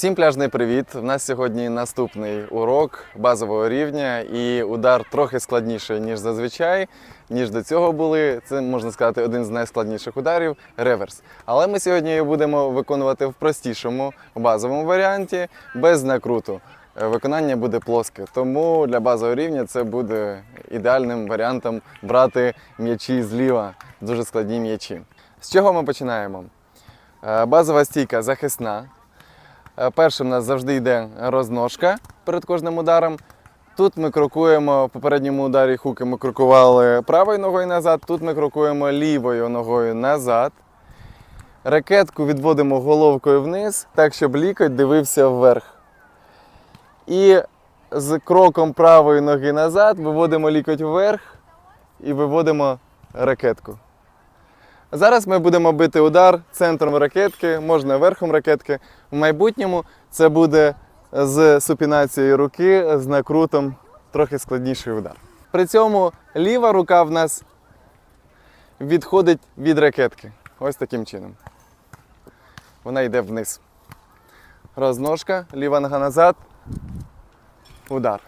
Всім пляжний привіт! У нас сьогодні наступний урок базового рівня і удар трохи складніший, ніж зазвичай, ніж до цього були. Це можна сказати один з найскладніших ударів реверс. Але ми сьогодні його будемо виконувати в простішому базовому варіанті, без накруту. Виконання буде плоске, тому для базового рівня це буде ідеальним варіантом брати м'ячі зліва, дуже складні м'ячі. З чого ми починаємо? Е, Базова стійка захисна. Е, Першим у нас завжди йде розножка перед кожним ударом. Тут ми крокуємо в попередньому ударі хуки ми крокували правою ногою назад, тут ми крокуємо лівою ногою назад. Ракетку відводимо головкою вниз, так, щоб лікоть дивився вверх. І з кроком правої ноги назад виводимо лікоть вверх і виводимо ракетку. Зараз ми будемо бити удар центром ракетки, можна верхом ракетки. В майбутньому це буде з супінацією руки, з накрутом трохи складніший удар. При цьому ліва рука в нас відходить від ракетки. Ось таким чином. Вона йде вниз. Розножка, ліва нога назад, удар.